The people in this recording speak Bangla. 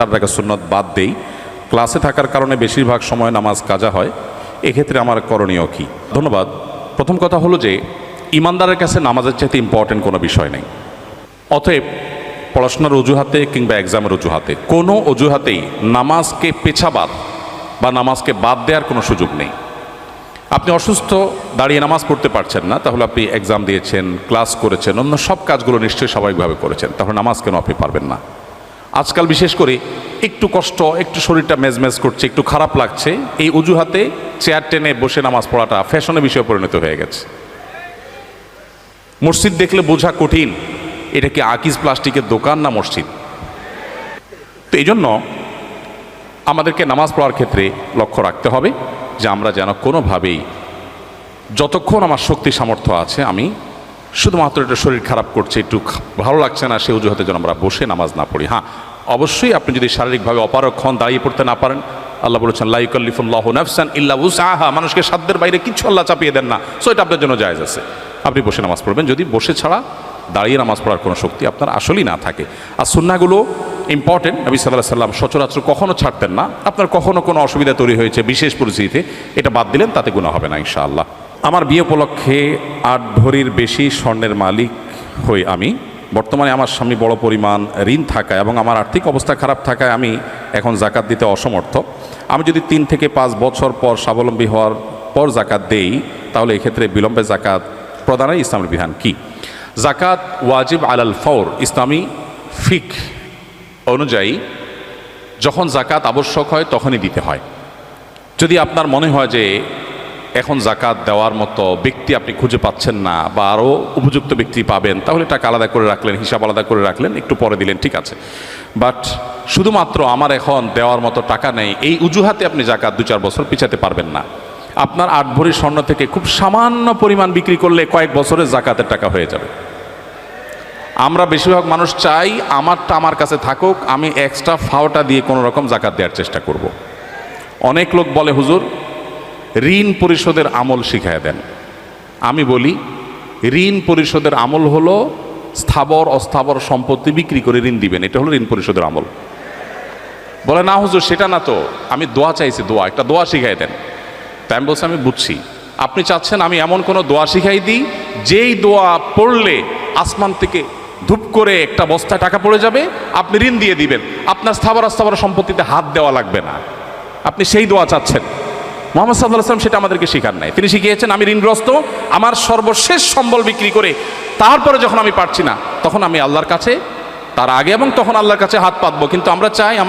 চার রাখা সুন্নত বাদ দেই। ক্লাসে থাকার কারণে বেশিরভাগ সময় নামাজ কাজা হয়। এক্ষেত্রে আমার করণীয় কী? ধন্যবাদ। প্রথম কথা হলো যে, ইমানদারের কাছে নামাজের চাইতে ইম্পর্টেন্ট কোনো বিষয় নেই। অতএব, পড়াশোনার অজুহাতে কিংবা এক্সামের অজুহাতে কোনো অজুহাতেই নামাজকে পেছাবাদ বা নামাজকে বাদ দেওয়ার কোনো সুযোগ নেই। আপনি অসুস্থ, দাঁড়িয়ে নামাজ পড়তে পারছেন না, তাহলে আপনি এক্সাম দিয়েছেন ক্লাস করেছেন, অন্য সব কাজগুলো নিশ্চয়ই স্বাভাবিকভাবে করেছেন, তাহলে নামাজ কেন আপনি পারবেন না? আজকাল বিশেষ করে একটু কষ্ট, একটু শরীরটা মেজমেজ করছে, একটু খারাপ লাগছে, এই অজুহাতে চেয়ার টেনে বসে নামাজ পড়াটা ফ্যাশনের বিষয়ে পরিণত হয়ে গেছে। মসজিদ দেখলে বোঝা কঠিন, এটা কি আকিজ প্লাস্টিকের দোকান না মসজিদ? তো এই জন্য আমাদেরকে নামাজ পড়ার ক্ষেত্রে লক্ষ্য রাখতে হবে যে আমরা যেন কোনোভাবেই, যতক্ষণ আমার শক্তি সামর্থ্য আছে, আমি শুধুমাত্র এটা শরীর খারাপ করছে, একটু ভালো লাগছে না, সে অজুহাতে যেন আমরা বসে নামাজ না পড়ি। হ্যাঁ অবশ্যই আপনি যদি শারীরিকভাবে অপারক্ষণ দাঁড়িয়ে পড়তে না পারেন, আল্লাহ বলেছেন লাইকাল্লিফুল্লাহ নাফসান ইল্লা আহা মানুষকে সাধ্যের বাইরে কিছু আল্লাহ চাপিয়ে দেন না। সো এটা আপনার জন্য জায়জ আছে। আপনি বসে নামাজ পড়বেন। যদি বসে ছাড়া দাঁড়িয়ে নামাজ পড়ার কোনো শক্তি আপনার আসলেই না থাকে। আর সুন্নাগুলো ইম্পর্টেন্ট নবী সাল্লাহ সাল্লাম সচরাচর কখনও ছাড়তেন না। আপনার কখনো কোনো অসুবিধা তৈরি হয়েছে বিশেষ পরিস্থিতিতে। এটা বাদ দিলেন, তাতে গুণা হবে না, ইনশাআল্লাহ। আমার বিয়ে উপলক্ষে আট ভরির বেশি স্বর্ণের মালিক হই আমি। বর্তমানে আমার স্বামী বড় পরিমাণ ঋণ থাকায় এবং আমার আর্থিক অবস্থা খারাপ থাকায় আমি এখন জাকাত দিতে অসমর্থ। আমি যদি তিন থেকে পাঁচ বছর পর স্বাবলম্বী হওয়ার পর জাকাত দেই, তাহলে এক্ষেত্রে বিলম্বে জাকাত প্রদানের ইসলামের বিধান কি? জাকাত ওয়াজিব আলাল ফৌর ইসলামী ফিক অনুযায়ী যখন জাকাত আবশ্যক হয় তখনই দিতে হয়। যদি আপনার মনে হয় যে এখন জাকাত দেওয়ার মতো ব্যক্তি আপনি খুঁজে পাচ্ছেন না বা আরও উপযুক্ত ব্যক্তি পাবেন, তাহলে টাকা আলাদা করে রাখলেন, হিসাব আলাদা করে রাখলেন, একটু পরে দিলেন, ঠিক আছে। বাট শুধুমাত্র আমার এখন দেওয়ার মতো টাকা নেই, এই অজুহাতে আপনি জাকাত দু চার বছর পিছাতে পারবেন না। আপনার আট ভরি স্বর্ণ থেকে খুব সামান্য পরিমাণ বিক্রি করলে কয়েক বছরের জাকাতের টাকা হয়ে যাবে। আমরা বেশিরভাগ মানুষ চাই আমারটা আমার কাছে থাকুক, আমি এক্সট্রা ফাওটা দিয়ে কোনো রকম জাকাত দেওয়ার চেষ্টা করব। অনেক লোক বলে, হুজুর ঋণ পরিশোধের আমল শিখায় দেন। আমি বলি, ঋণ পরিশোধের আমল হলো স্থাবর অস্থাবর সম্পত্তি বিক্রি করে ঋণ দিবেন। এটা হলো ঋণ পরিশোধের আমল। বলে, না হুজুর, সেটা না তো। আমি দোয়া চাইছি, দোয়া, একটা দোয়া শিখাই দেন। তাই আমি বলছি, আমি বুঝছি। আপনি চাচ্ছেন আমি এমন কোনো দোয়া শিখাই দিই, যেই দোয়া পড়লে আসমান থেকে ধূপ করে একটা বস্তায় টাকা পড়ে যাবে, আপনি ঋণ দিয়ে দিবেন। আপনার স্থাবর অস্থাবর সম্পত্তিতে হাত দেওয়া লাগবে না। আপনি সেই দোয়া চাচ্ছেন। মোহাম্মদ সাল্লাহ আসলাম সেটা আমাদেরকে শেখার নাই। তিনি শিখিয়েছেন, আমি ঋণগ্রস্ত, আমার সর্বশেষ সম্বল বিক্রি করে তারপরে যখন আমি পারছি না, তখন আমি আল্লাহর কাছে, তার আগে এবং তখন আল্লাহর কাছে হাত পাতবো। কিন্তু আমরা চাই আমার